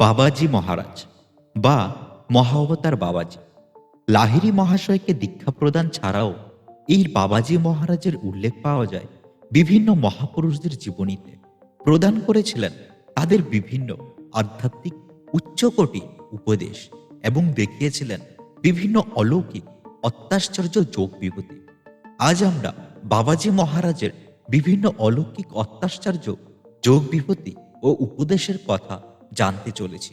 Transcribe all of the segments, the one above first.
বাবাজি মহারাজ বা মহাবতার বাবাজি। লাহিরি মহাশয়কে দীক্ষা প্রদান ছাড়াও এই বাবাজি মহারাজের উল্লেখ পাওয়া যায় বিভিন্ন মহাপুরুষদের জীবনীতে। প্রদান করেছিলেন তাদের বিভিন্ন আধ্যাত্মিক উচ্চকোটি উপদেশ এবং দেখিয়েছিলেন বিভিন্ন অলৌকিক, অত্যাশ্চর্য যোগ বিভূতি। আজ আমরা বাবাজি মহারাজের বিভিন্ন অলৌকিক, অত্যাশ্চর্য যোগ বিভূতি ও উপদেশের কথা জানতে চলেছি।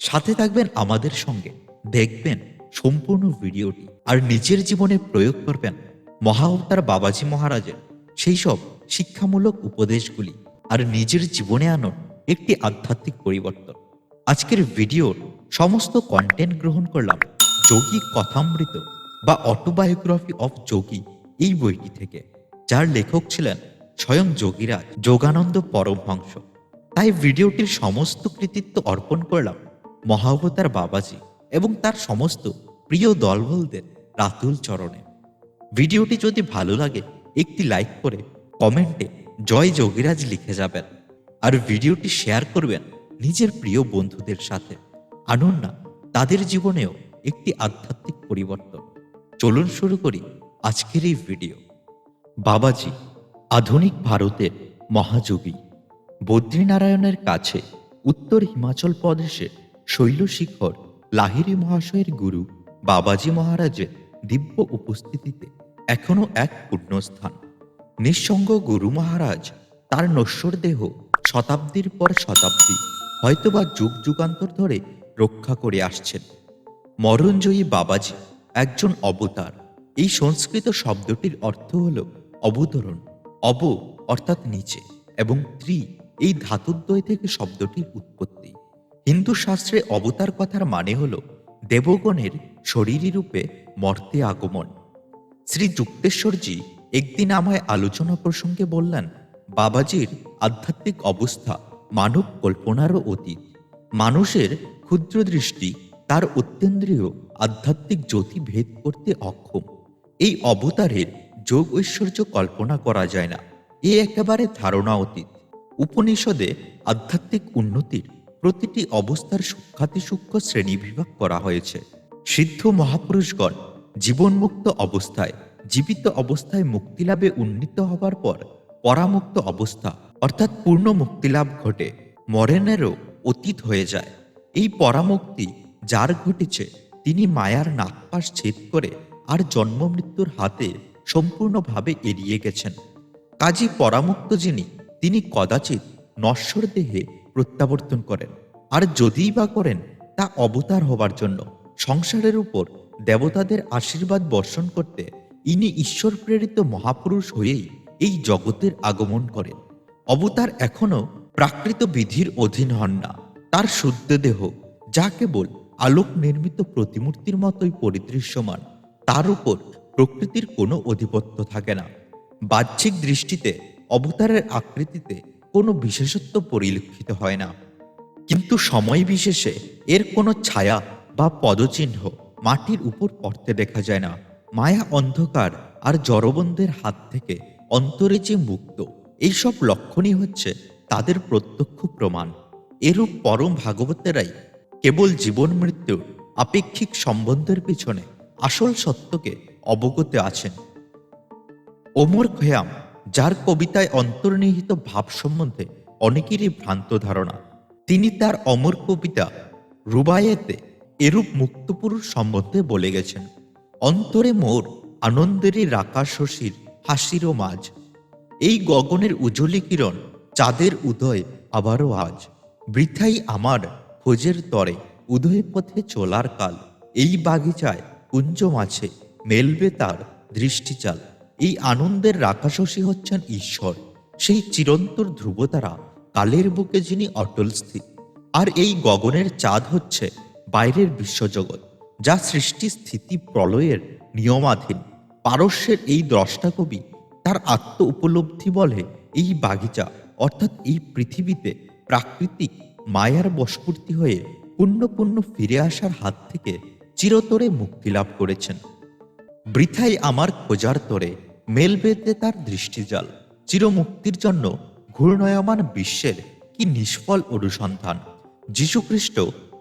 সাথে থাকবেন আমাদের সঙ্গে। দেখবেন সম্পূর্ণ ভিডিওটি আর নিজের জীবনে প্রয়োগ করবেন মহাবতার বাবাজি মহারাজের সেই সব শিক্ষামূলক উপদেশগুলি আর নিজের জীবনে আনুন একটি আধ্যাত্মিক পরিবর্তন। আজকের ভিডিওর সমস্ত কন্টেন্ট গ্রহণ করলাম যোগী কথামৃত বা অটোবায়োগ্রাফি অফ যোগী এই বইটি থেকে, যার লেখক ছিলেন স্বয়ং যোগীরাজ যোগানন্দ পরমহংস। তাই ভিডিওটির সমস্ত কৃতিত্ব অর্পণ করলাম মহাবতার বাবাজি এবং তার সমস্ত প্রিয় দলবলদের রাতুল চরণে। ভিডিওটি যদি ভালো লাগে, একটি লাইক করে কমেন্টে জয় যোগীরাজ লিখে যাবেন আর ভিডিওটি শেয়ার করবেন নিজের প্রিয় বন্ধুদের সাথে। আনুন না, তাদের জীবনেও একটি আধ্যাত্মিক পরিবর্তন। চলুন শুরু করি আজকের এই ভিডিও। বাবাজি, আধুনিক ভারতের মহাযোগী। বদ্রীনারায়ণের কাছে উত্তর হিমাচল প্রদেশের শৈলশিখর লাহিরি মহাশয়ের গুরু, বাবাজি মহারাজের দিব্য উপস্থিতিতে এখনও এক পুণ্যস্থান নিঃসঙ্গ গুরু মহারাজ তার নশ্বর দেহ শতাব্দীর পর শতাব্দী হয়তোবা যুগ যুগান্তর ধরে রক্ষা করে আসছেন। মরণজয়ী বাবাজি একজন অবতার। এই সংস্কৃত শব্দটির অর্থ হল অবতরণ, অব অর্থাৎ নিচে এবং ত্রি এই ধাতুদ্বয় থেকে শব্দটির উৎপত্তি। হিন্দু শাস্ত্রে অবতার কথার মানে হল দেবগণের শরীরী রূপে মর্তে আগমন। শ্রী যুক্তেশ্বরজি একদিন আমায় আলোচনা প্রসঙ্গে বললেন, বাবাজির আধ্যাত্মিক অবস্থা মানব কল্পনারও অতীত। মানুষের ক্ষুদ্র দৃষ্টি তার অত্যেন্দ্রিয় আধ্যাত্মিক জ্যোতি ভেদ করতে অক্ষম। এই অবতারের যোগ ঐশ্বর্য কল্পনা করা যায় না। এ একেবারে ধারণা অতীত। উপনিষদে আধ্যাত্মিক উন্নতির প্রতিটি অবস্থার সূক্ষাতি সূক্ষ্ম শ্রেণীবিভাগ করা হয়েছে। সিদ্ধ মহাপুরুষগণ জীবনমুক্ত অবস্থায়, জীবিত অবস্থায় মুক্তিলাভে উন্নীত হবার পর পরামুক্ত অবস্থা, অর্থাৎ পূর্ণ মুক্তিলাভ ঘটে মরেনেরও অতীত হয়ে যায়। এই পরামুক্তি যার ঘটেছে, তিনি মায়ার নাগপাশ ছেদ করে আর জন্ম মৃত্যুর হাতে সম্পূর্ণভাবে এড়িয়ে গেছেন। কাজী পরামুক্ত যিনি তিনি কদাচিৎ নশ্বর দেহে প্রত্যাবর্তন করেন। আর যদিই বা করেন, তা অবতার হবার জন্য। সংসারের উপর দেবতাদের আশীর্বাদ বর্ষণ করতে ইনি ঈশ্বর প্রেরিত মহাপুরুষ হয়েই এই জগতের আগমন করেন। অবতার এখনও প্রাকৃত বিধির অধীন হন না। তার শুদ্ধ দেহ, যা কেবল আলোক নির্মিত প্রতিমূর্তির মতোই পরিদৃশ্যমান, তার উপর প্রকৃতির কোনো অধিপত্য থাকে না। বাহ্যিক দৃষ্টিতে অবতারের আকৃতিতে কোনো বিশেষত্ব পরিলক্ষিত হয় না। কিন্তু সময় বিশেষে এর কোনো ছায়া বা পদচিহ্ন মাটির উপর পড়তে দেখা যায় না। মায়া অন্ধকার আর জড়বন্ধের হাত থেকে অন্তরে যে মুক্ত। এইসব লক্ষণই হচ্ছে তাদের প্রত্যক্ষ প্রমাণ। এরূপ পরম ভাগবতেরাই কেবল জীবন মৃত্যুর আপেক্ষিক সম্বন্ধের পিছনে আসল সত্যকে অবগত আছেন। ওমর খয়াম যার কবিতায় অন্তর্নিহিত ভাব সম্বন্ধে অনেকেরই ভ্রান্ত ধারণা। তিনি তার অমর কবিতা রুবায়েতে এরূপ মুক্তপুরুষ সম্বন্ধে বলে গেছেন, অন্তরে মোর আনন্দেরই রাকা শশীর হাসিরও মাঝ। এই গগনের উজ্জ্বলী কিরণ চাঁদের উদয় আবারও আজ। বৃথাই আমার খোঁজের তরে উদয় পথে চলার কাল। এই বাগিচায় কুঞ্জ মাছে মেলবে তার দৃষ্টিচাল। এই আনন্দের রাকাশসী হচ্ছেন ঈশ্বর। সেই চিরন্তর ধ্রুবতারা, কালের বুকে যিনি অটল স্থির। আর এই গগনের চাঁদ হচ্ছে বাইরের বিশ্বজগৎ, যা সৃষ্টি স্থিতি প্রলয়ের নিয়মাধীন। পারস্যের এই দ্রষ্টা কবি তার আত্ম উপলব্ধি বলে এই বাগিচা, অর্থাৎ এই পৃথিবীতে প্রাকৃতিক মায়ার বশবর্তী হয়ে পুণ্য ফিরে আসার হাত থেকে চিরতরে মুক্তি লাভ করেছেন। বৃথাই আমার খোঁজার তরে মেল বেঁধে তার দৃষ্টিজাল, চিরমুক্তির জন্য ঘূর্ণয়মান বিশ্বের কি নিষ্ফল অনুসন্ধান। যীশুখ্রিস্ট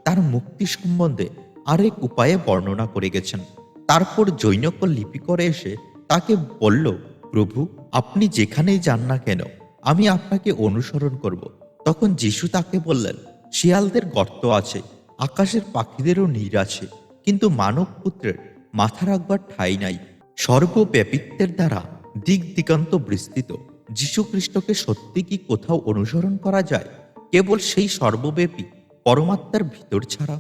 তার মুক্তি সম্বন্ধে আরেক উপায়ে বর্ণনা করে গেছেন। তারপর জৈনক লিপি করে এসে তাকে বলল, প্রভু, আপনি যেখানেই যান না কেন, আমি আপনাকে অনুসরণ করব। তখন যিশু তাকে বললেন, শিয়ালদের গর্ত আছে, আকাশের পাখিদেরও নীর আছে, কিন্তু মানব পুত্রের মাথা রাখবার ঠাঁই নাই সর্বব্যাপিত্বের দ্বারা দিক দিগন্ত বিস্তৃত। যীশুখ্রিস্টকে সত্যি কি কোথাও অনুসরণ করা যায়? কেবল সেই সর্বব্যাপী পরমাত্মার ভিতর ছাড়া?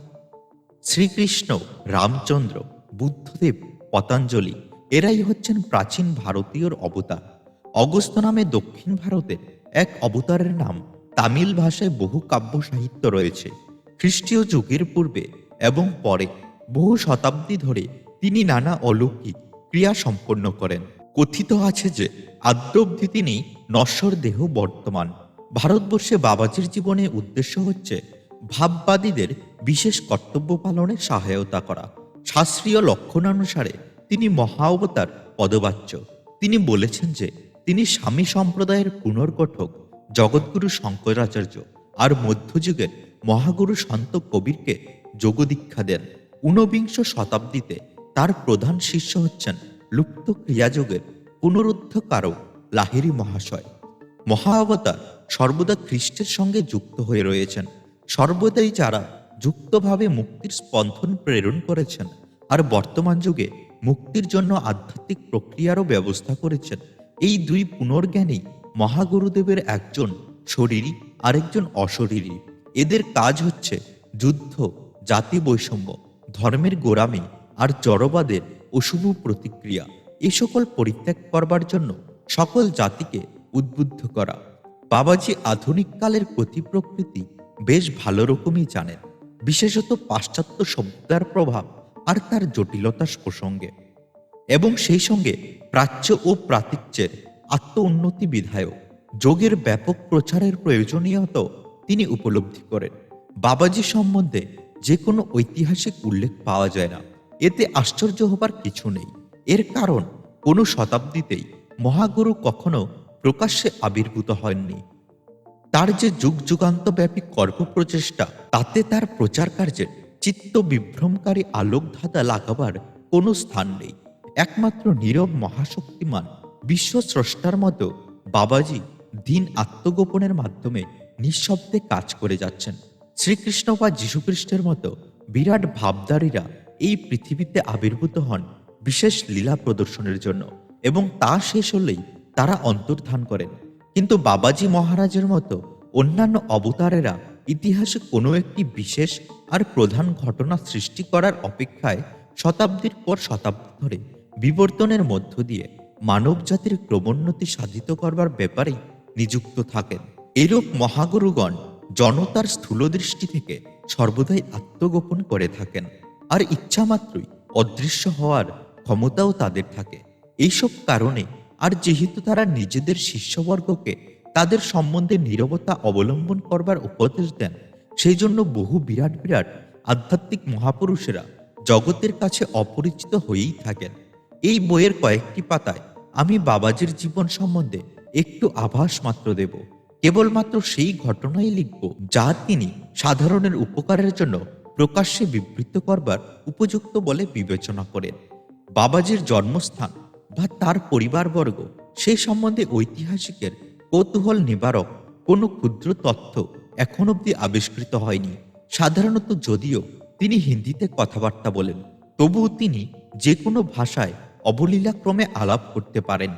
শ্রীকৃষ্ণ, রামচন্দ্র, বুদ্ধদেব, পতঞ্জলি, এরাই হচ্ছেন প্রাচীন ভারতীয়র অবতার। অগস্ত নামে দক্ষিণ ভারতের এক অবতারের নাম তামিল ভাষায় বহু কাব্য সাহিত্য রয়েছে। খ্রিস্টীয় যুগের পূর্বে এবং পরে বহু শতাব্দী ধরে তিনি নানা অলৌকিক ক্রিয়া সম্পন্ন করেন। কথিত আছে যে আদ্যবধি তিনি নশ্বর দেহ বর্তমান। ভারতবর্ষে বাবাজির জীবনে উদ্দেশ্য হচ্ছে ভাববাদীদের বিশেষ কর্তব্য পালনে সহায়তা করা। শাস্ত্রীয় লক্ষণানুসারে তিনি মহা অবতার পদবাচ্য। তিনি বলেছেন যে তিনি স্বামী সম্প্রদায়ের পুনর্গঠক, জগৎগুরু শঙ্করাচার্য আর মধ্যযুগের মহাগুরু সন্ত কবিরকে যোগদীক্ষা দেন। ঊনবিংশ শতাব্দীতে তার প্রধান শিষ্য হচ্ছেন লুপ্ত ক্রিয়াযোগের পুনরুদ্ধকারক লাহিরি মহাশয়। মহা অবতার সর্বদা খ্রিস্টের সঙ্গে যুক্ত হয়ে রয়েছেন। সর্বদাই যারা যুক্তভাবে মুক্তির স্পন্দন প্রেরণ করেছেন আর বর্তমান যুগে মুক্তির জন্য আধ্যাত্মিক প্রক্রিয়ারও ব্যবস্থা করেছেন, এই দুই পুনর্জ্ঞানী মহাগুরুদেবের একজন শরীরী, আরেকজন অশরীরী। এদের কাজ হচ্ছে যুদ্ধ, জাতি বৈষম্য, ধর্মের গোড়ামি আর জড়বাদের অশুভ প্রতিক্রিয়া এ সকল পরিত্যাগ করবার জন্য সকল জাতিকে উদ্বুদ্ধ করা। বাবাজি আধুনিক কালের গতি প্রকৃতি বেশ ভালো রকমই জানেন, বিশেষত পাশ্চাত্য সভ্যতার প্রভাব আর তার জটিলতা প্রসঙ্গে। এবং সেই সঙ্গে প্রাচ্য ও প্রাতিচ্যের আত্ম উন্নতি বিধায়ক, যোগের ব্যাপক প্রচারের প্রয়োজনীয়ত তিনি উপলব্ধি করেন। বাবাজি সম্বন্ধে যে কোনো ঐতিহাসিক উল্লেখ পাওয়া যায় না। এতে আশ্চর্য হবার কিছু নেই। এর কারণ কোনো শতাব্দীতেই মহাগুরু কখনো প্রকাশ্যে আবির্ভূত হননি। তার যে যুগ যুগান্তব্যাপী কর্ম প্রচেষ্টা তাতে তার প্রচার কার্যের চিত্ত বিভ্রমকারী আলোক ধাঁধা লাগাবার কোনো স্থান নেই। একমাত্র নীরব মহাশক্তিমান বিশ্ব স্রষ্টার মতো বাবাজি দিন আত্মগোপনের মাধ্যমে নিঃশব্দে কাজ করে যাচ্ছেন। শ্রীকৃষ্ণ বা যীশুখ্রিস্টের মতো বিরাট ভাবদারীরা এই পৃথিবীতে আবির্ভূত হন বিশেষ লীলা প্রদর্শনের জন্য এবং তা শেষ হলেই তারা অন্তর্ধান করেন। কিন্তু বাবাজি মহারাজের মতো অন্যান্য অবতারেরা ইতিহাসে কোনো একটি বিশেষ আর প্রধান ঘটনা সৃষ্টি করার অপেক্ষায় শতাব্দীর পর শতাব্দী ধরে বিবর্তনের মধ্য দিয়ে মানব জাতির ক্রমোন্নতি সাধিত করবার ব্যাপারে নিযুক্ত থাকেন। এরূপ মহাগুরুগণ জনতার স্থূলদৃষ্টি থেকে সর্বদাই আত্মগোপন করে থাকেন। আর ইচ্ছামাত্রই অদৃশ্য হওয়ার ক্ষমতাও তাদের থাকে। এইসব কারণে আর যেহেতু তারা নিজেদের শিষ্যবর্গকে তাদের সম্বন্ধে নীরবতা অবলম্বন করবার উপদেশ দেন সেই জন্য বহু বিরাট বিরাট আধ্যাত্মিক মহাপুরুষেরা জগতের কাছে অপরিচিত হয়েই থাকেন। এই বইয়ের কয়েকটি পাতায় আমি বাবাজির জীবন সম্বন্ধে একটু আভাস মাত্র দেব। কেবলমাত্র সেই ঘটনাই লিখব যা তিনি সাধারণের উপকারের জন্য প্রকাশ্যে বিবৃত করবার উপযুক্ত বলে বিবেচনা করেন। বাবাজির জন্মস্থান বা তার পরিবারবর্গ সে সম্বন্ধে ঐতিহাসিকের কৌতূহল নিবারক কোনো ক্ষুদ্র তথ্য এখন অবধি আবিষ্কৃত হয়নি। সাধারণত যদিও তিনি হিন্দিতে কথাবার্তা বলেন, তবুও তিনি যে কোনো ভাষায় অবলীলাক্রমে আলাপ করতে পারেন।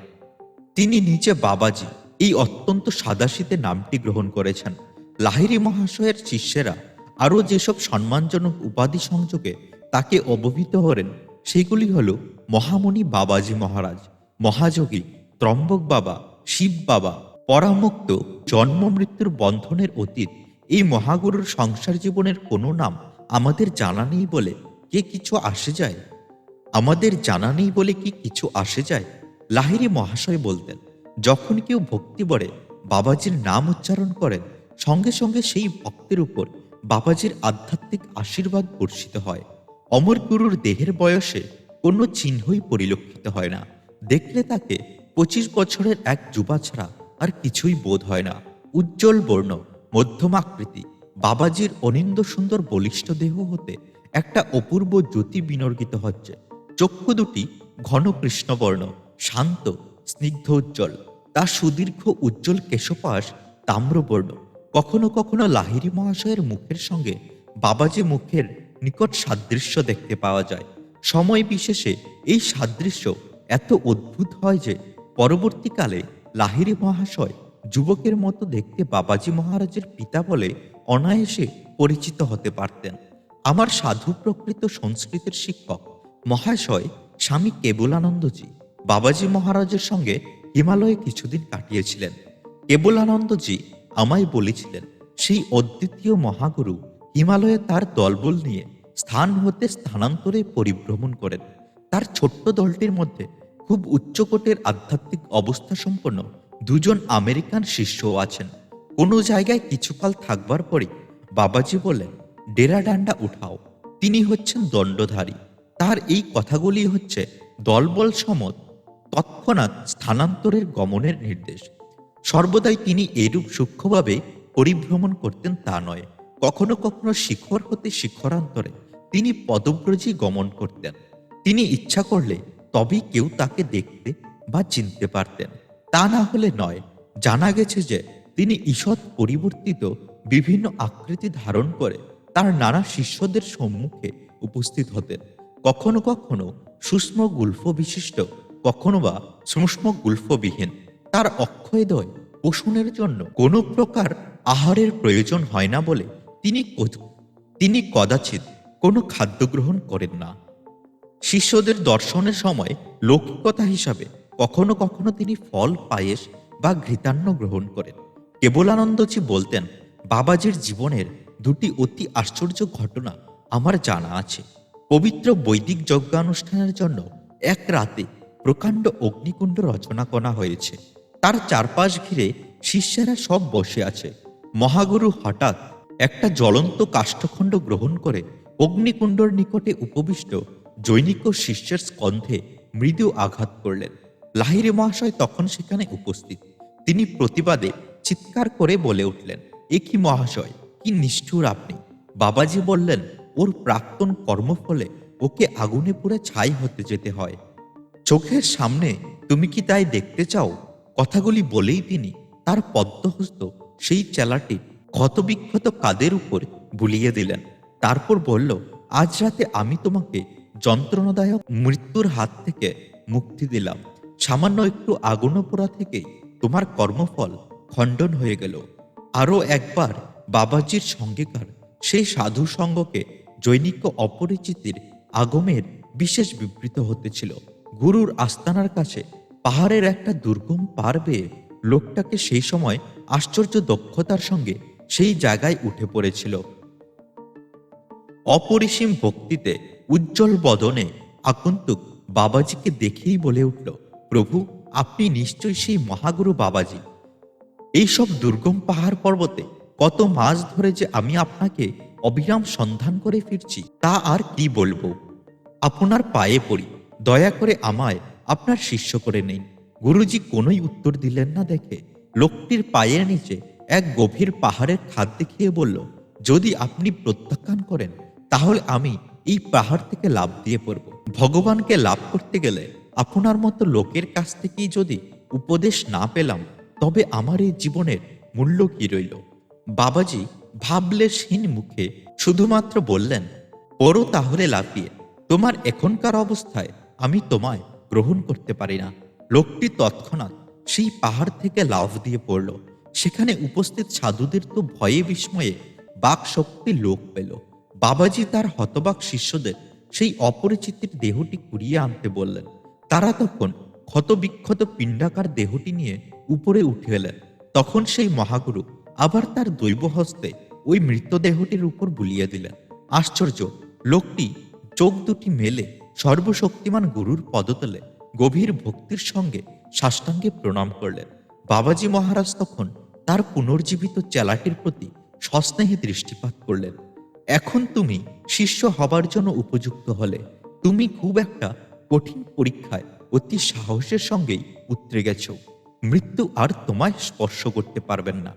তিনি নিচে বাবাজি এই অত্যন্ত সাদাশীতে নামটি গ্রহণ করেছেন। লাহিরি মহাশয়ের শিষ্যেরা আরও যেসব সম্মানজনক উপাধি সংযোগে তাকে অবহিত করেন, সেগুলি হল মহামণি বাবাজি মহারাজ, মহাযোগী ত্রম্বক বাবা, শিব বাবা, পরামুক্ত জন্ম মৃত্যুর বন্ধনের অতীত। এই মহাগুরুর সংসার জীবনের কোনো নাম আমাদের জানা নেই বলে কে কিছু আসে যায়? আমাদের জানা নেই বলে কি কিছু আসে যায়? লাহিরি মহাশয় বলতেন, যখন কেউ ভক্তি বলে বাবাজির নাম উচ্চারণ করেন, সঙ্গে সঙ্গে সেই ভক্তের উপর বাবাজির আধ্যাত্মিক আশীর্বাদ বর্ষিত হয়। অমর গুরুর দেহের বয়সে কোনো চিহ্নই পরিলক্ষিত হয় না। দেখলে তাকে পঁচিশ বছরের এক যুবা ছাড়া আর কিছুই বোধ হয় না। উজ্জ্বল বর্ণ মধ্যমাকৃতি বাবাজির অনিন্দ সুন্দর বলিষ্ঠ দেহ হতে একটা অপূর্ব জ্যোতি বিনর্গিত হচ্ছে। চক্ষু দুটি ঘন কৃষ্ণবর্ণ, শান্ত, স্নিগ্ধ উজ্জ্বল। তার সুদীর্ঘ উজ্জ্বল কেশপাশ তাম্রবর্ণ। কখনো কখনো লাহিরি মহাশয়ের মুখের সঙ্গে বাবাজি মুখের নিকট সাদৃশ্য দেখতে পাওয়া যায়। সময় বিশেষে এই সাদৃশ্য এত অদ্ভুত হয় যে পরবর্তীকালে লাহিরি মহাশয় যুবকের মতো দেখতে বাবাজি মহারাজের পিতা বলে অনায়াসে পরিচিত হতে পারতেন। আমার সাধু প্রকৃত সংস্কৃতের শিক্ষক, মহাশয় স্বামী কেবলানন্দজি বাবাজি মহারাজের সঙ্গে হিমালয়ে কিছুদিন কাটিয়েছিলেন। কেবলানন্দজি আমায় বলেছিলেন, সেই অদ্বিতীয় মহাগুরু হিমালয়ে তার দলবল নিয়ে স্থান হতে স্থানান্তরে পরিভ্রমণ করেন। তার ছোট্ট দলটির মধ্যে খুব উচ্চকোটের আধ্যাত্মিক অবস্থা সম্পন্ন দুজন আমেরিকান শিষ্যও আছেন। কোনো জায়গায় কিছুকাল থাকবার পরে বাবাজি বলেন ডেরা ডান্ডা উঠাও, তিনি হচ্ছেন দণ্ডধারী। তার এই কথাগুলি হচ্ছে দলবল সমত, তৎক্ষণাৎ স্থানান্তরের গমনের নির্দেশ। সর্বদাই তিনি এরূপ সূক্ষ্মভাবে পরিভ্রমণ করতেন তা নয়। কখনো কখনো শিখর হতে শিখরান্তরে তিনি পদব্রজী গমন করতেন। তিনি ইচ্ছা করলে তবেই কেউ তাকে দেখতে বা চিনতে পারতেন। তা না হলে নয়, জানা গেছে যে তিনি ঈষৎ পরিবর্তিত বিভিন্ন আকৃতি ধারণ করে তার নানা শিষ্যদের সম্মুখে উপস্থিত হতেন। কখনো কখনো সূক্ষ্ম গুল্ফ বিশিষ্ট কখনো বা সূক্ষ্ম গুল্ফবিহীন তার অক্ষয়দয় পোষণের জন্য কোনো প্রকার আহারের প্রয়োজন হয় না বলে তিনি তিনি কদাচিৎ কোনো খাদ্য গ্রহণ করেন না। শিষ্যদের দর্শনের সময় লৌকিকতা হিসাবে কখনো কখনো তিনি ফল, পায়েস বা ঘৃতান্ন গ্রহণ করেন। কেবলানন্দজি বলতেন, বাবাজির জীবনের দুটি অতি আশ্চর্য ঘটনা আমার জানা আছে। পবিত্র বৈদিক যজ্ঞানুষ্ঠানের জন্য এক রাতে প্রকাণ্ড অগ্নিকুণ্ড রচনা করা হয়েছে। তার চারপাশ ঘিরে শিষ্যেরা সব বসে আছে। মহাগুরু হঠাৎ একটা জ্বলন্ত কাষ্ঠখণ্ড গ্রহণ করে অগ্নিকুণ্ডর নিকটে উপবিষ্ট জৈনিক শিষ্যের স্কন্ধে মৃদু আঘাত করলেন। লাহিরি মহাশয় তখন সেখানে উপস্থিত। তিনি প্রতিবাদে চিৎকার করে বলে উঠলেন, এ কি মহাশয়, কি নিষ্ঠুর আপনি। বাবাজি বললেন, ওর প্রাক্তন কর্মফলে ওকে আগুনে পুড়ে ছাই হতে যেতে হয়। চোখের সামনে তুমি কি তাই দেখতে চাও? কথাগুলি বলেই তিনি তার পদ্মহস্ত সেই চেলাটির ক্ষতবিক্ষত কাদের উপর বুলিয়ে দিলেন। তারপর বলল, আজ রাতে আমি তোমাকে যন্ত্রণাদায়ক মৃত্যুর হাত থেকে মুক্তি দিলাম। সামান্য একটু আগুন পোড়া থেকেই তোমার কর্মফল খণ্ডন হয়ে গেল। আরও একবার বাবাজির সঙ্গেকার সেই সাধু সঙ্গকে জৈনিক অপরিচিতির আগমের বিশেষ বিবৃত হতেছিল গুরুর আস্তানার কাছে পাহাড়ের একটা দুর্গম পার বেয়ে লোকটাকে সেই সময় আশ্চর্য দক্ষতার সঙ্গে সেই জায়গায় উঠে পড়েছিল। অপরিসীম ভক্তিতে উজ্জ্বল বদনে আগন্তুক বাবাজিকে দেখেই বলে উঠল, প্রভু, আপনি নিশ্চয়ই সেই মহাগুরু বাবাজি। এইসব দুর্গম পাহাড় পর্বতে কত মাস ধরে যে আমি আপনাকে অবিরাম সন্ধান করে ফিরছি, তা আর কি বলব? আপনার পায়ে পড়ি, দয়া করে আমায় আপনার শিষ্য করে নেই। গুরুজি কোনোই উত্তর দিলেন না দেখে লোকটির পায়ের নিচে এক গভীর পাহাড়ের খাদ দেখিয়ে বলল, যদি আপনি প্রত্যাখ্যান করেন, তাহলে আমি এই পাহাড় থেকে লাভ দিয়ে পড়ব। ভগবানকে লাভ করতে গেলে আপনার মতো লোকের কাছ থেকেই যদি উপদেশ না পেলাম, তবে আমার এই জীবনের মূল্য কি রইল? বাবাজি ভাবলেশহীন মুখে শুধুমাত্র বললেন, পড়ো তাহলে লাফিয়ে। তোমার এখনকার অবস্থায় আমি তোমায় গ্রহণ করতে পারি না। লোকটি তৎক্ষণাৎ সেই পাহাড় থেকে লাফ দিয়ে পড়ল। সেখানে উপস্থিত সাধুদের তো ভয়ে বিস্ময়ে বাক শক্তি লোক পেল। বাবাজি তার হতবাক শিষ্যদের সেই অপরিচিতের দেহটি কুড়িয়ে আনতে বললেন। তারা তখন ক্ষতবিক্ষত পিণ্ডাকার দেহটি নিয়ে উপরে উঠে এলেন। তখন সেই মহাগুরু আবার তার দৈব হস্তে ওই মৃতদেহটির উপর বুলিয়ে দিলেন। আশ্চর্য, লোকটি চোখ দুটি মেলে সর্বশক্তিমান গুরুর পদতলে গভীর ভক্তির সঙ্গে সাষ্টাঙ্গে প্রণাম করলেন। বাবাজি মহারাজ তখন তার পুনর্জীবিত চেলাটির প্রতি সস্নেহে দৃষ্টিপাত করলেন। এখন তুমি শিষ্য হবার জন্য উপযুক্ত হলে, তুমি খুব একটা কঠিন পরীক্ষায় অতি সাহসের সঙ্গেই উতরে গেছ। মৃত্যু আর তোমায় স্পর্শ করতে পারবেন না।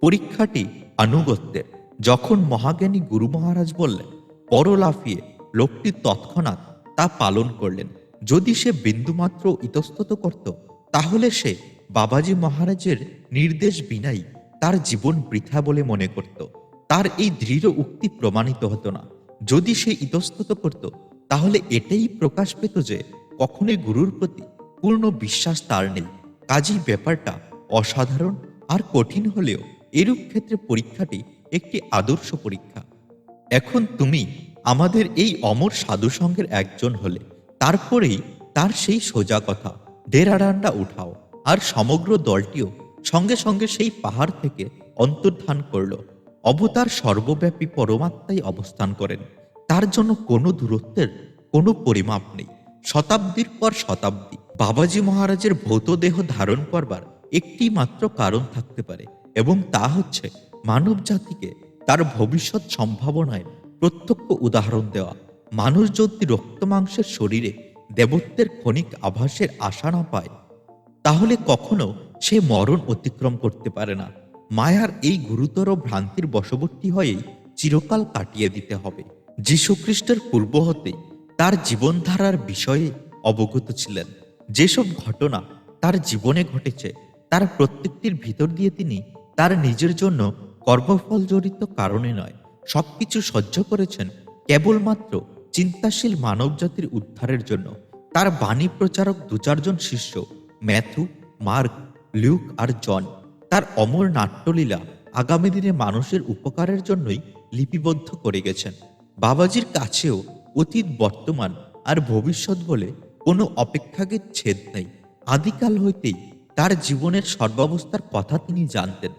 পরীক্ষাটি আনুগত্যের। যখন মহাজ্ঞানী গুরু মহারাজ বললেন, পর লাফিয়ে। লোকটি তৎক্ষণাৎ তা পালন করলেন। যদি সে বিন্দুমাত্র ইতস্তত করত, তাহলে সে বাবাজি মহারাজের নির্দেশ বিনাই তার জীবন বৃথা বলে মনে করত। তার এই দৃঢ় উক্তি প্রমাণিত হতো না। যদি সে ইতস্তত করত, তাহলে এটাই প্রকাশ পেত যে কখনোই গুরুর প্রতি পূর্ণ বিশ্বাস তার নেই। কাজেই ব্যাপারটা অসাধারণ আর কঠিন হলেও এরূপ ক্ষেত্রে পরীক্ষাটি একটি আদর্শ পরীক্ষা। এখন তুমি আমাদের এই অমর সাধু সঙ্গের একজন হলে, তারপরেই তার সেই সোজা কথা ডেরাডান্ডা উঠাও। আর সমগ্র দলটিও সঙ্গে সঙ্গে সেই পাহাড় থেকে অন্তর্ধান করল। অবতার সর্বব্যাপী পরমাত্মাই অবস্থান করেন। তার জন্য কোনো দূরত্বের কোনো পরিমাপ নেই। শতাব্দীর পর শতাব্দী, বাবাজি মহারাজের ভৌত দেহ ধারণ করবার একটি মাত্র কারণ থাকতে পারে, এবং তা হচ্ছে মানব জাতিকে তার ভবিষ্যৎ সম্ভাবনায় প্রত্যক্ষ উদাহরণ দেওয়া। মানুষ যদি রক্ত মাংসের শরীরে দেবত্বের ক্ষণিক আভাসের আশা না পায়, তাহলে কখনো সে মরণ অতিক্রম করতে পারে না। মায়ার এই গুরুতর ভ্রান্তির বশবর্তী হয়েই চিরকাল কাটিয়ে দিতে হবে। যীশুখ্রিস্টের পূর্ব হতেই তার জীবনধারার বিষয়ে অবগত ছিলেন। যেসব ঘটনা তার জীবনে ঘটেছে, তার প্রত্যেকটির ভিতর দিয়ে তিনি তার নিজের জন্য কর্মফল জড়িত কারণে নয়। সবকিছু সহ্য করেছেন কেবলমাত্র চিন্তাশীল মানবজাতির উদ্ধারের জন্য। তার বাণী প্রচারক দু চারজন শিষ্য, ম্যাথু, মার্ক, লিউক আর জন। তার অমর নাট্যলীলা আগামী দিনে মানুষের উপকারের জন্যই লিপিবদ্ধ করে গেছেন। বাবাজির কাছেও অতীত, বর্তমান আর ভবিষ্যৎ বলে কোনো অপেক্ষাকে ছেদ নেই। আদিকাল হইতেই তার জীবনের সর্বাবস্থার কথা তিনি জানতেন।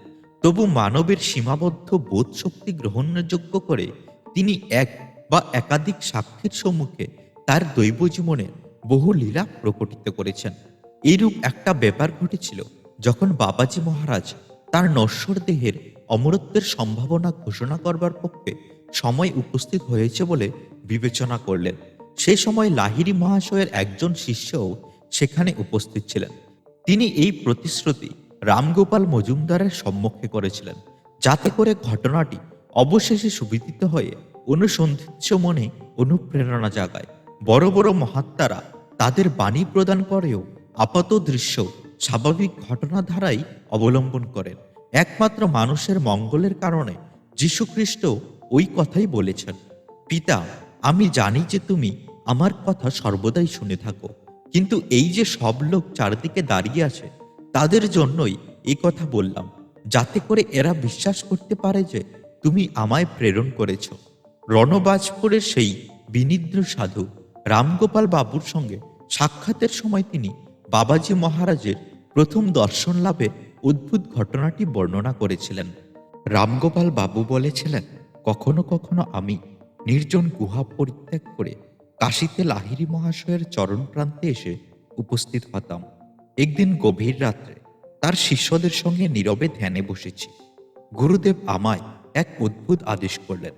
তবু মানবের সীমাবদ্ধ বোধ শক্তি গ্রহণযোগ্য করে তিনি এক বা একাধিক সাক্ষীর সম্মুখে তার দৈব জীবনের বহু লীলা প্রকটিত করেছেন। এইরূপ একটা ব্যাপার ঘটেছিল যখন বাবাজি মহারাজ তার নশ্বর দেহের অমরত্বের সম্ভাবনা ঘোষণা করবার পক্ষে সময় উপস্থিত হয়েছে বলে বিবেচনা করলেন। সেই সময় লাহিরি মহাশয়ের একজন শিষ্যও সেখানে উপস্থিত ছিলেন। তিনি এই প্রতিশ্রুতি রামগোপাল মজুমদারের সম্মুখে করেছিলেন। যাতে করে ঘটনাটি অবশেষে সুবিদিত হয়ে অনুসন্ধিৎস মনে অনুপ্রেরণা জাগায়। বড় বড় মহাত্মারা তাদের বাণী প্রদান করেও আপাত দৃশ্য স্বাভাবিক ঘটনাধারাই অবলম্বন করেন। একমাত্র মানুষের মঙ্গলের কারণে যীশুখ্রিস্ট ওই কথাই বলেছেন, পিতা, আমি জানি যে তুমি আমার কথা সর্বদাই শুনে থাকো। কিন্তু এই যে সব লোক চারিদিকে দাঁড়িয়ে আছে তাদের জন্যই এই কথা বললাম, যাতে করে এরা বিশ্বাস করতে পারে যে তুমি আমায় প্রেরণ করেছ। রণবাজপুরের সেই বিনিদ্র সাধু রামগোপাল বাবুর সঙ্গে সাক্ষাতের সময় তিনি বাবাজি মহারাজের প্রথম দর্শন লাভে অদ্ভুত ঘটনাটি বর্ণনা করেছিলেন। রামগোপাল বাবু বলেছিলেন, কখনো কখনো আমি নির্জন গুহা পরিত্যাগ করে কাশিতে লাহিরি মহাশয়ের চরণ প্রান্তে এসে উপস্থিত হতাম। একদিন গভীর রাত্রে তার শিষ্যদের সঙ্গে নীরবে ধ্যানে বসেছি। গুরুদেব আমায় এক অদ্ভুত আদেশ করলেন,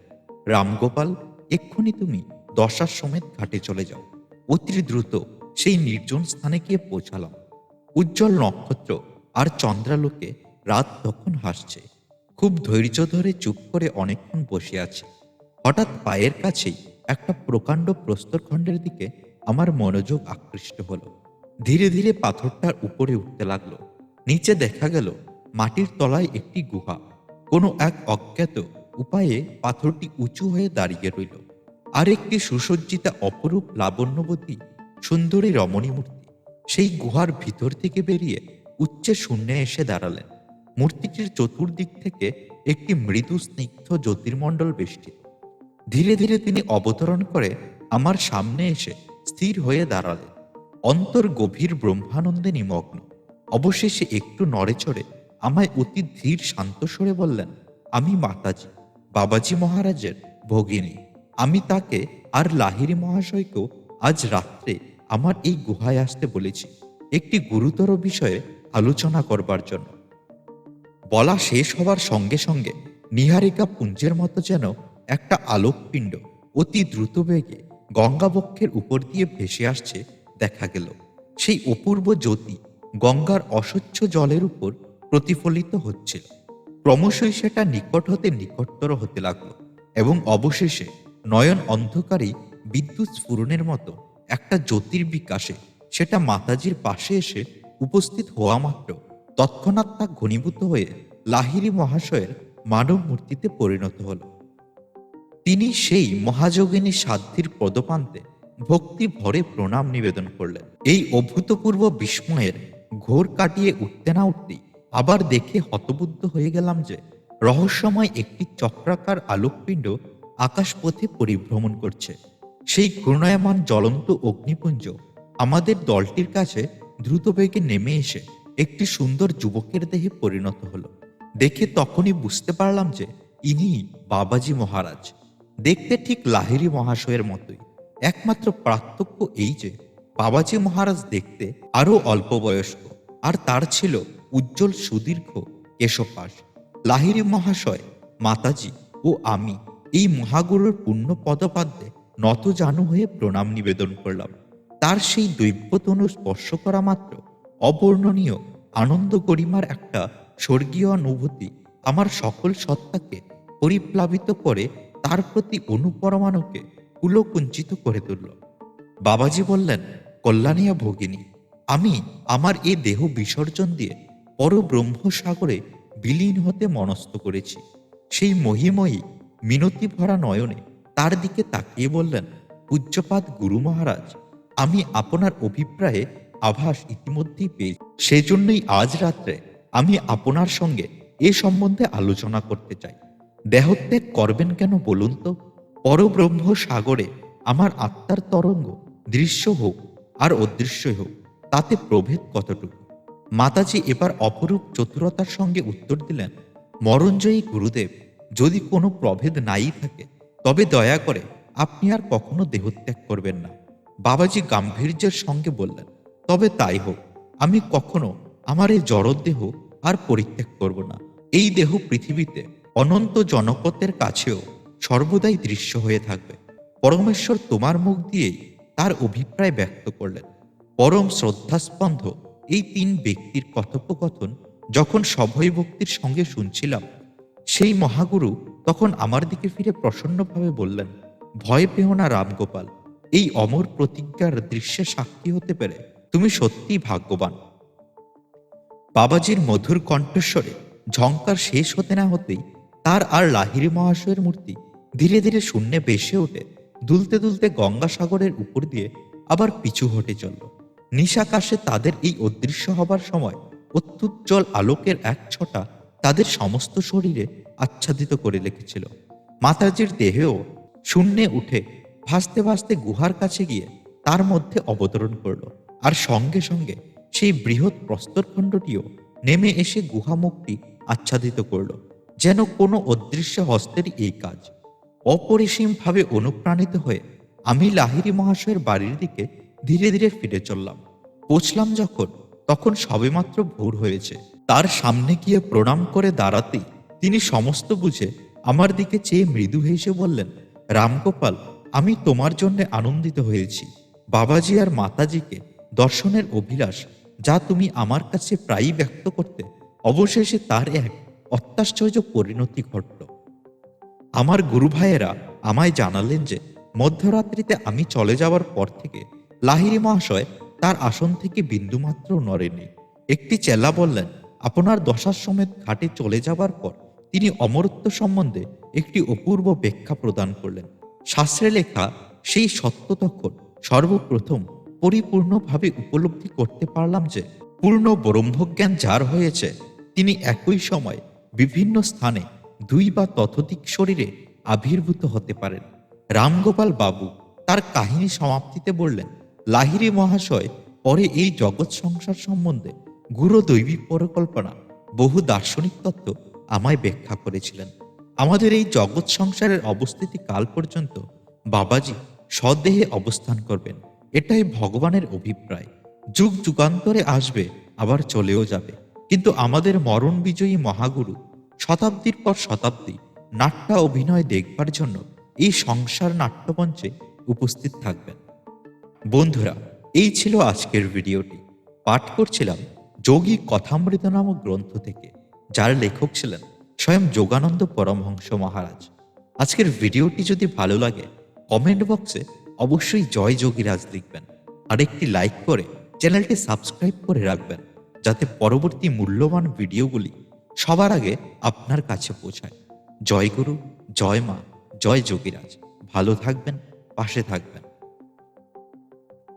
রামগোপাল, এক্ষুনি তুমি দশার সমেত ঘাটে চলে যাও। অতি দ্রুত সেই নির্জন স্থানে গিয়ে পৌঁছালাম। উজ্জ্বল নক্ষত্র আর চন্দ্রালোকে রাত তখন হাসছে। খুব ধৈর্য ধরে চুপ করে অনেকক্ষণ বসে আছি। হঠাৎ পায়ের কাছেই একটা প্রকাণ্ড প্রস্তরখণ্ডের দিকে আমার মনোযোগ আকৃষ্ট হলো। ধীরে ধীরে পাথরটার উপরে উঠতে লাগল। নিচে দেখা গেল, মাটির তলায় একটি গুহা। কোনো এক অজ্ঞাত উপায়ে পাথরটি উঁচু হয়ে দাঁড়িয়ে রইল। আর একটি সুসজ্জিতা অপরূপ লাবণ্যবতী সুন্দরী রমণী মূর্তি। সেই গুহার ভিতর থেকে বেরিয়ে উচ্চে শূন্যে এসে দাঁড়ালেন। মূর্তিটির চতুর্দিক থেকে একটি মৃদু স্নিগ্ধ জ্যোতির্মণ্ডল বেষ্টিত। ধীরে ধীরে তিনি অবতরণ করে আমার সামনে এসে স্থির হয়ে দাঁড়ালেন। অন্তর গভীর ব্রহ্মানন্দে নিমগ্ন অবশেষে একটু নড়ে চড়ে আমায় অতি ধীর শান্ত স্বরে বললেন, আমি মাতাজি, বাবাজি মহারাজের ভগিনী। আমি তাকে আর লাহিরি মহাশয়কেও আজ রাত্রে আমার এই গুহায় আসতে বলেছি। একটি গুরুতর বিষয়ে আলোচনা করবার জন্য। বলা শেষ হবার সঙ্গে সঙ্গে নিহারিকা পুঞ্জের মতো যেন একটা আলোকপিণ্ড অতি দ্রুত বেগে গঙ্গাবক্ষের উপর দিয়ে ভেসে আসছে দেখা গেল। সেই অপূর্ব জ্যোতি গঙ্গার অস্বচ্ছ জলের উপর প্রতিফলিত হচ্ছিল। ক্রমশই সেটা নিকট হতে নিকটতর হতে লাগল এবং অবশেষে নয়ন অন্ধকারে বিদ্যুৎ স্ফুরণের মতো একটা জ্যোতির বিকাশে সেটা মাতাজির পাশে এসে উপস্থিত হওয়া মাত্র তৎক্ষণাৎ তা ঘনীভূত হয়ে লাহিরি মহাশয়ের মানব মূর্তিতে পরিণত হলো। তিনি সেই মহাযোগিনী সাধ্যির পদপান্তে ভক্তি ভরে প্রণাম নিবেদন করলেন। এই অভূতপূর্ব বিস্ময়ের ঘোর কাটিয়ে উঠতে না উঠতেই আবার দেখে হতবুদ্ধ হয়ে গেলাম যে, রহস্যময় একটি চক্রাকার আলোকপিণ্ড আকাশপথে পরিভ্রমণ করছে। সেই ঘূর্ণায়মান জ্বলন্ত অগ্নিপুঞ্জ আমাদের দলটির কাছে দ্রুত বেগে নেমে এসে একটি সুন্দর যুবকের দেহে পরিণত হলো। দেখে তখনই বুঝতে পারলাম যে ইনি বাবাজি মহারাজ। দেখতে ঠিক লাহিরি মহাশয়ের মতোই। একমাত্র পার্থক্য এই যে, বাবাজি মহারাজ দেখতে আরও অল্প বয়স্ক আর তার ছিল উজ্জ্বল সুদীর্ঘ কেশপাশ লাহিরি মহাশয়, মাতাজি ও আমি এই মহাগুরুর পুণ্য পদপাদ্যে নত জানু হয়ে প্রণাম নিবেদন করলাম। তার সেই দৈব্যতনু স্পর্শ করা মাত্র অবর্ণনীয় আনন্দ গরিমার একটা স্বর্গীয় অনুভূতি আমার সকল সত্তাকে পরিপ্লাবিত করে তার প্রতি অনুপরমাণুকে কুলকুঞ্চিত করে তুলল। বাবাজি বললেন, কল্যাণীয় ভগিনী, আমি আমার এ দেহ বিসর্জন দিয়ে পরব্রহ্ম সাগরে বিলীন হতে মনস্থ করেছি। সেই মহিময়ী মিনতি ভরা নয়নে তার দিকে তাকিয়ে বললেন পূজ্যপাত গুরু মহারাজ, আমি আপনার অভিপ্রায়ে আভাস ইতিমধ্যেই পেয়েছি। সেজন্যই আজ রাত্রে আমি আপনার সঙ্গে এ সম্বন্ধে আলোচনা করতে চাই। দেহত্যাগ করবেন কেন বলুন তো? পরব্রহ্ম সাগরে আমার আত্মার তরঙ্গ দৃশ্য হোক আর অদৃশ্য হোক, তাতে প্রভেদ কতটুকু? মাতাজি এবার অপরূপ চতুরতার সঙ্গে উত্তর দিলেন, মরণজয়ী গুরুদেব, যদি কোনো প্রভেদ নাই থাকে, তবে দয়া করে আপনি আর কখনো দেহত্যাগ করবেন না। বাবাজি গাম্ভীর্যের সঙ্গে বললেন, তবে তাই হোক, আমি কখনো আমার এই জড়দেহ আর পরিত্যাগ করব না। এই দেহ পৃথিবীতে অনন্ত জনপথের কাছেও সর্বদাই দৃশ্য হয়ে থাকবে। পরমেশ্বর তোমার মুখ দিয়েই তার অভিপ্রায় ব্যক্ত করলেন। পরম শ্রদ্ধাস্পন্ধ এই তিন ব্যক্তির কথোপকথন যখন সভয় ভক্তির সঙ্গে শুনছিলাম, সেই মহাগুরু তখন আমার দিকে ফিরে প্রসন্নভাবে বললেন, ভয় পেও না রামগোপাল, এই অমর প্রতিজ্ঞার দৃশ্যে সাক্ষী হতে পেরে তুমি সত্যি ভাগ্যবান। বাবাজির মধুর কণ্ঠস্বরে ঝঙ্কার শেষ হতে না হতেই তার আর লাহিরি মহাশয়ের মূর্তি ধীরে ধীরে শূন্যে ভেসে ওঠে, দুলতে দুলতে গঙ্গাসাগরের উপর দিয়ে আবার পিছু হটে চলল। নিশাকাশে তাদের এই অদৃশ্য হবার সময় অত্যুজ্জ্বল আলোকের এক ছটা তাদের সমস্ত শরীরে আচ্ছাদিত করে রেখেছিল মাতাজির দেহেও শূন্যে উঠে ভাসতে ভাসতে গুহার কাছে গিয়ে তার মধ্যে অবতরণ করল আর সঙ্গে সঙ্গে সেই বৃহৎ প্রস্তরখণ্ডটিও নেমে এসে গুহামুখটি আচ্ছাদিত করল, যেন কোনো অদৃশ্য হস্তেরই এই কাজ অপরিসীমভাবে অনুপ্রাণিত হয়ে আমি লাহিরি মহাশয়ের বাড়ির দিকে ধীরে ধীরে ফিরে চললাম। পৌঁছলাম যখন, তখন সবেমাত্র ভোর হয়েছে। তার সামনে গিয়ে প্রণাম করে দাঁড়াতেই তিনি সমস্ত বুঝে আমার দিকে চেয়ে মৃদু হেসে বললেন, রামগোপাল, আমি তোমার জন্য আনন্দিত হয়েছি। বাবাজি আর মাতাজিকে দর্শনের অভিলাষ যা তুমি আমার কাছে প্রায়ই ব্যক্ত করতে, অবশেষে তার এক অত্যাশ্চর্য পরিণতি ঘটল। আমার গুরু ভাইয়েরা আমায় জানালেন যে, মধ্যরাত্রিতে আমি চলে যাওয়ার পর থেকে লাহিরি মহাশয় তার আসন থেকে বিন্দুমাত্র নড়েনি একটি চেলা বললেন, আপনার দশার সমেত ঘাটে চলে যাবার পর তিনি অমরত্ব সম্বন্ধে একটি অপূর্ব ব্যাখ্যা প্রদান করলেন। শাস্ত্রে লেখা, সেই সত্য তখন সর্বপ্রথম পরিপূর্ণভাবে উপলব্ধি করতে পারলাম যে, পূর্ণ ব্রহ্মজ্ঞান যার হয়েছে, তিনি একই সময় বিভিন্ন স্থানে দুই বা ততোধিক শরীরে আবির্ভূত হতে পারেন। রামগোপাল বাবু তার কাহিনী সমাপ্তিতে বললেন লাহিরি মহাশয়, পরে এই জগৎ সংসার সম্বন্ধে গুরু দৈবিক পরিকল্পনা, বহু দার্শনিক তত্ত্ব আমায় ব্যাখ্যা করেছিলেন। আমাদের এই জগৎ সংসারের অবস্থিতি কাল পর্যন্ত বাবাজি সদেহে অবস্থান করবেন। এটাই ভগবানের অভিপ্রায়। যুগ যুগান্তরে আসবে, আবার চলেও যাবে। কিন্তু আমাদের মরণ বিজয়ী মহাগুরু শতাব্দীর পর শতাব্দী নাট্য অভিনয় দেখবার জন্য এই সংসার নাট্যমঞ্চে উপস্থিত থাকবেন। বন্ধুরা, এই ছিল আজকের ভিডিওটি। পাঠ করছিলাম যোগী কথামৃত নামক গ্রন্থ থেকে, যার লেখক ছিলেন স্বয়ং যোগানন্দ পরমহংস মহারাজ। আজকের ভিডিওটি যদি ভালো লাগে, কমেন্ট বক্সে অবশ্যই জয় যোগীরাজ লিখবেন। আর একটি লাইক করে চ্যানেলটি সাবস্ক্রাইব করে রাখবেন, যাতে পরবর্তী মূল্যবান ভিডিওগুলি সবার আগে আপনার কাছে পৌঁছায়। জয় গুরু, জয় মা, জয় যোগীরাজ। ভালো থাকবেন, পাশে থাকবেন।